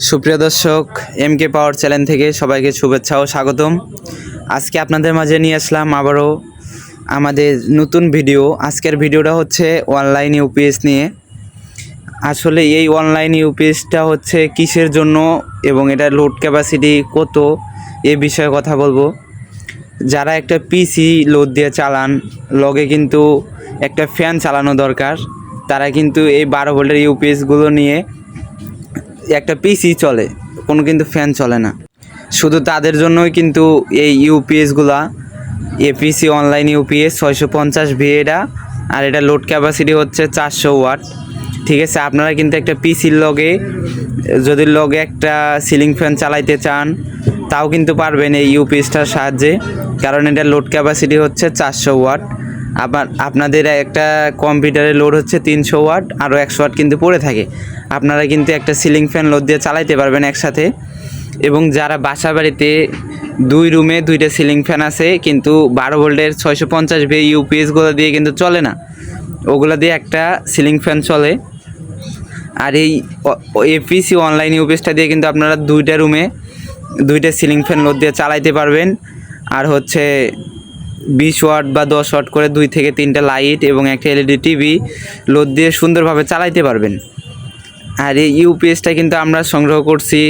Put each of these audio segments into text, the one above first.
সুপ্রিয় দর্শক M K পাওয়ার channel থেকে সবাইকে শুভেচ্ছা ও স্বাগতম। আজকে আপনাদের মাঝে নিয়ে আসলাম আবারও আমাদের নতুন ভিডিও। আজকের ভিডিওটা হচ্ছে অনলাইন ইউপিএস নিয়ে। আসলে এই অনলাইন ইউপিএসটা হচ্ছে কিসের জন্য এবং এটা লোড ক্যাপাসিটি কত, এ বিষয়ে কথা বলব। যারা একটা পিসি লোড দিয়ে চালান, লগে কিন্তু একটা ফ্যান চালানো দরকার। তারা কিন্তু এই বারো ভোল্টের ইউপিএসগুলো নিয়ে একটা পিসি চলে, কোনো কিন্তু ফ্যান চলে না। শুধু তাদের জন্যই কিন্তু এই ইউপিএসগুলা এপিসি অনলাইন ইউপিএস ছয়শো পঞ্চাশ ভিএটা আর এটা লোড ক্যাপাসিটি হচ্ছে চারশো ওয়াট ঠিক আছে, আপনারা কিন্তু একটা পিসির লগে, যদি লগে একটা সিলিং ফ্যান চালাইতে চান, তাও কিন্তু পারবেন এই ইউপিএসটার সাহায্যে, কারণ এটা লোড ক্যাপাসিটি হচ্ছে চারশো ওয়াট আবার আপনাদের একটা কম্পিউটারে লোড হচ্ছে তিনশো ওয়াট আরও একশো ওয়াট কিন্তু পড়ে থাকে। আপনারা কিন্তু একটা সিলিং ফ্যান লোড দিয়ে চালাইতে পারবেন একসাথে। এবং যারা বাসা বাড়িতে দুই রুমে দুইটা সিলিং ফ্যান আছে, কিন্তু বারো ভোল্টের ছয়শো পঞ্চাশ ভি ইউপিএসগুলো দিয়ে কিন্তু চলে না। ওগুলো দিয়ে একটা সিলিং ফ্যান চলে। আর এই এপিসি অনলাইন ইউপিএসটা দিয়ে কিন্তু আপনারা দুইটা রুমে দুইটা সিলিং ফ্যান লোড দিয়ে চালাইতে পারবেন। আর হচ্ছে বিশ ওয়াট বা দশ ওয়াট করে দুই থেকে তিনটা লাইট এবং একটা এলইডি টিভি লোড দিয়ে সুন্দরভাবে চালাইতে পারবেন। আর এই ইউপিএসটা কিন্তু আমরা সংগ্রহ করছি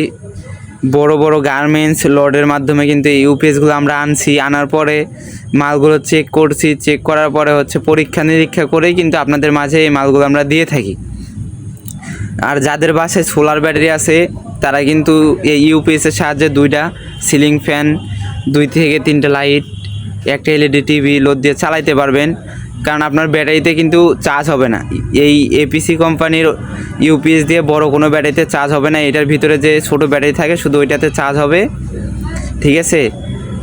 বড় বড় গার্মেন্টস লডের মাধ্যমে কিন্তু এই ইউপিএসগুলো আমরা আনছি। আনার পরে মালগুলো চেক করছি, চেক করার পরে হচ্ছে পরীক্ষা নিরীক্ষা করেই কিন্তু আপনাদের মাঝে এই মালগুলো আমরা দিয়ে থাকি। আর যাদের বাসায় সোলার ব্যাটারি আছে, তারা কিন্তু এই ইউপিএসের সাহায্যে দুইটা সিলিং ফ্যান, দুই থেকে তিনটা লাইট একটা এলইডি টিভি লোড দিয়ে চালাইতে পারবেন। কারণ আপনার ব্যাটারিতে কিন্তু চার্জ হবে না। এই এপিসি কোম্পানির ইউপিএস দিয়ে বড় কোনো ব্যাটারিতে চার্জ হবে না। এটার ভিতরে যে ছোট ব্যাটারি থাকে, শুধু ওইটাতে চার্জ হবে। ঠিক আছে?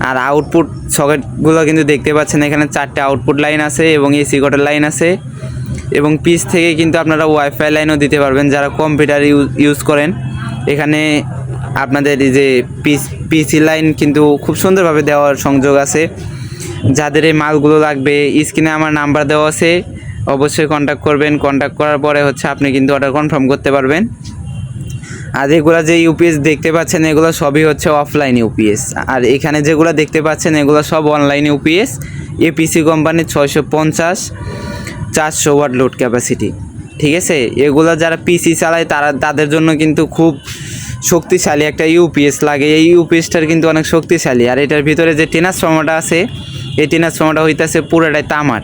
আর আউটপুট সকেটগুলো কিন্তু দেখতে পাচ্ছেন, এখানে চারটে আউটপুট লাইন আছে এবং এসি কটের লাইন আছে। এবং পিস থেকে কিন্তু আপনারা ওয়াইফাই লাইনও দিতে পারবেন, যারা কম্পিউটার ইউজ করেন। এখানে আপনাদের যে পিস পিসি লাইন কিন্তু খুব সুন্দরভাবে দেওয়ার সংযোগ আছে। যাদের এই মালগুলো লাগবে, স্ক্রিনে আমার নাম্বার দেওয়া আছে, অবশ্যই কন্ট্যাক্ট করবেন। কন্ট্যাক্ট করার পরে হচ্ছে আপনি কিন্তু অর্ডার কনফার্ম করতে পারবেন। আর এগুলো যে ইউপিএস দেখতে পাচ্ছেন, এগুলো সবই হচ্ছে অফলাইন ইউপিএস আর এখানে যেগুলো দেখতে পাচ্ছেন, এগুলো সব অনলাইন ইউপিএস এপিসি কোম্পানির ছয়শো পঞ্চাশ, চারশো ওয়াট লোড ক্যাপাসিটি ঠিক আছে? এগুলো যারা পিসি চালায়, তারা, তাদের জন্য কিন্তু খুব শক্তিশালী একটা ইউপিএস লাগে। এই ইউপিএসটার কিন্তু অনেক শক্তিশালী। আর এটার ভিতরে যে ট্রান্সফর্মারটা আছে, এই ট্রান্সফর্মারটা হইতেছে পুরোটাই তামার।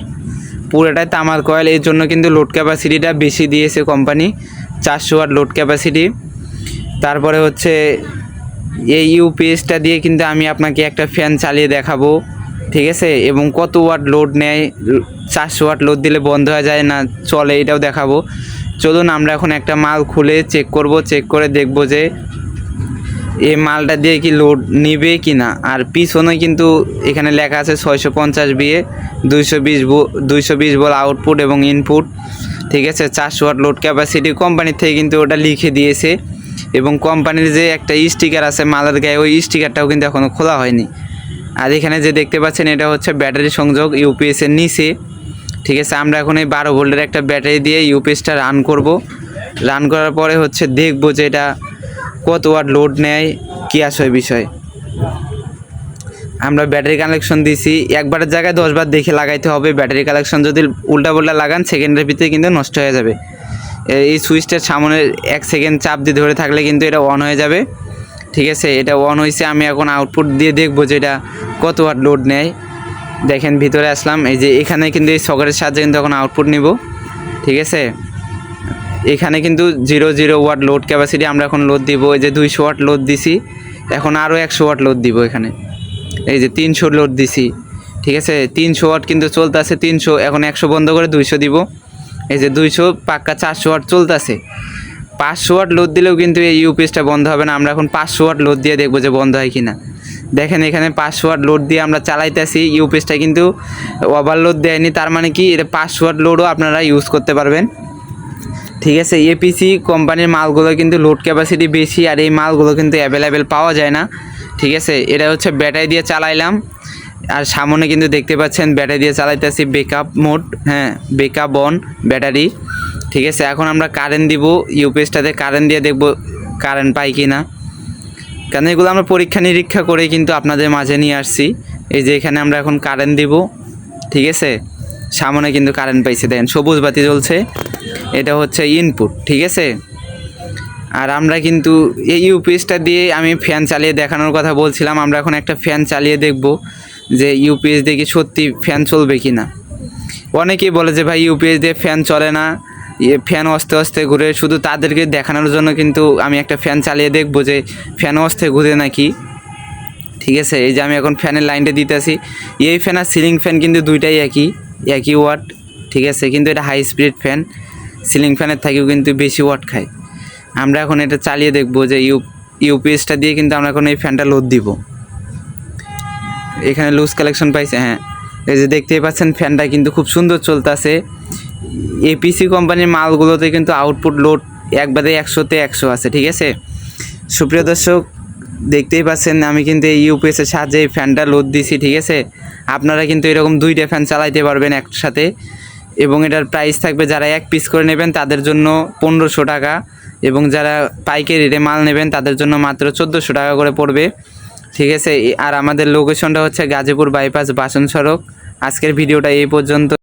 পুরোটাই তামার কয়েল, এর জন্য কিন্তু লোড ক্যাপাসিটিটা বেশি দিয়েছে কোম্পানি, চারশো ওয়াট লোড ক্যাপাসিটি। তারপরে হচ্ছে, এই ইউপিএসটা দিয়ে কিন্তু আমি আপনাকে একটা ফ্যান চালিয়ে দেখাবো, ঠিক আছে? এবং কত ওয়াট লোড নেয়, চারশো ওয়াট লোড দিলে বন্ধ হয়ে যায় না, চলে এটাও দেখাবো। চলুন আমরা এখন একটা মাল খুলে চেক করব চেক করে দেখব যে এই মালটা দিয়ে কি লোড নিবে কি না আর পিছনে কিন্তু এখানে লেখা আছে ছয়শো পঞ্চাশ বিয়ে দুইশো বিশ দুইশো বিশ বল আউটপুট এবং ইনপুট ঠিক আছে? চারশো ওয়াট লোড ক্যাপাসিটি কোম্পানির থেকে কিন্তু ওটা লিখে দিয়েছে এবং কোম্পানির যে একটা স্টিকার আছে মালের গায়ে, ওই স্টিকারটাও কিন্তু এখনও খোলা হয়নি। আর এখানে যে দেখতে পাচ্ছেন, এটা হচ্ছে ব্যাটারি সংযোগ ইউপিএসের নিচে। ঠিক আছে, আমরা এখন এই বারো ভোল্টের একটা ব্যাটারি দিয়ে ইউপিএসটা রান করব। রান করার পরে হচ্ছে দেখব যে এটা কত ওয়াট লোড নেয়, কী আসে বিষয়। আমরা ব্যাটারি কানেকশন দিছি, একবারের জায়গায় দশবার দেখে লাগাইতে হবে। ব্যাটারি কানেকশন যদি উল্টা পাল্টা লাগান সেকেন্ডের ভিতরে কিন্তু নষ্ট হয়ে যাবে। এই সুইচটার সামনে এক সেকেন্ড চাপ দিয়ে ধরে থাকলে কিন্তু এটা অন হয়ে যাবে। ঠিক আছে, এটা অন হয়েছে আমি এখন আউটপুট দিয়ে দেখব যে এটা কত ওয়াট লোড নেয়। দেখেন, ভিতরে আসলাম। এই যে এখানে কিন্তু এই সকেটের সাহায্যে কিন্তু এখন আউটপুট নিব। ঠিক আছে? এখানে কিন্তু zero zero watt load capacity আমরা এখন লোড দিব। এই যে দুইশো ওয়াট লোড দিছি। এখন আরও একশো ওয়াট লোড দিব এখানে। এই যে তিনশো লোড দিছি। ঠিক আছে? তিনশো ওয়াট কিন্তু চলতেছে তিনশো, এখন একশো বন্ধ করে দুইশো দিব। এই যে দুইশো, পাক্কা চারশো ওয়াট চলতেছে। পাঁচশো ওয়াট লোড দিলেও কিন্তু এই ইউপিএসটা বন্ধ হবে না। আমরা এখন পাঁচশো ওয়াট লোড দিয়ে দেখব যে বন্ধ হয় কি না দেখেন এখানে পাসওয়ার্ড লোড দিয়ে আমরা চালাইতেছি ইউপিএসটা কিন্তু ওভারলোড দেয়নি, তার মানে কি? এটা পাসওয়ার্ড লোডও আপনারা ইউজ করতে পারবেন। ঠিক আছে এপিসি কোম্পানির মালগুলো কিন্তু লোড ক্যাপাসিটি বেশি আর এই মালগুলো কিন্তু অ্যাভেলেবেল পাওয়া যায় না। ঠিক আছে, এটা হচ্ছে ব্যাটারি দিয়ে চালাইলাম। আর সামনে কিন্তু দেখতে পাচ্ছেন ব্যাটারি দিয়ে চালাইতেছি বেকআপ মোড হ্যাঁ বেকআপ অন ব্যাটারি ঠিক আছে, এখন আমরা কারেন্ট দিব ইউপিএসটাতে কারেন্ট দিয়ে দেখব কারেন্ট পাই কি না কারণ এগুলো আমরা পরীক্ষা নিরীক্ষা করে কিন্তু আপনাদের মাঝে নিয়ে আসছি। এই যে এখানে আমরা এখন কারেন্ট দিব, ঠিক আছে? সামনে কিন্তু কারেন্ট পাইছে, দেখেন, সবুজ বাতি জ্বলছে। এটা হচ্ছে ইনপুট ঠিক আছে? আর আমরা কিন্তু এই ইউপিএসটা দিয়ে আমি ফ্যান চালিয়ে দেখানোর কথা বলছিলাম, আমরা এখন একটা ফ্যান চালিয়ে দেখব যে ইউপিএস দিয়ে কি সত্যি ফ্যান চলবে কি না অনেকেই বলে যে ভাই ইউপিএস দিয়ে ফ্যান চলে না ফ্যান অস্তে অস্তে ঘুরে, শুধু তাদেরকে দেখানোর জন্য কিন্তু আমি একটা ফ্যান চালিয়ে দেখব যে ফ্যান অস্তে ঘুরে নাকি। ঠিক আছে, এই যে আমি এখন ফ্যানের লাইনটা দিতেছি। এই ফ্যান আর সিলিং ফ্যান কিন্তু দুইটাই একই একই ওয়াট ঠিক আছে, কিন্তু এটা হাই স্পিড ফ্যান সিলিং ফ্যানের থেকেও কিন্তু বেশি ওয়াট খায়। আমরা এখন এটা চালিয়ে দেখব যে ইউ ইউপিএসটা দিয়ে কিন্তু আমরা এখন এই ফ্যানটা লোড দিব। এখানে লুজ কালেকশন পাইছে হ্যাঁ। এই যে দেখতেই পাচ্ছেন ফ্যানটা কিন্তু খুব সুন্দর চলতেছে। এপিসি কোম্পানির মালগুলোতে কিন্তু আউটপুট লোড একবারে একশোতে একশো আছে, ঠিক আছে? সুপ্রিয় দর্শক, দেখতেই পাচ্ছেন, আমি কিন্তু এই ইউপিএসের সাহায্যে এই ফ্যানটা লোড দিছি, ঠিক আছে? আপনারা কিন্তু এরকম দুইটা ফ্যান চালাইতে পারবেন একসাথে এবং এটার প্রাইস থাকবে যারা এক পিস করে নেবেন, তাদের জন্য পনেরোশো টাকা এবং যারা পাইকারি রেটে মাল নেবেন, তাদের জন্য মাত্র চোদ্দোশো টাকা করে পড়বে, ঠিক আছে? আর আমাদের লোকেশনটা হচ্ছে গাজীপুর বাইপাস বাসন সড়ক। আজকের ভিডিওটা এই পর্যন্ত।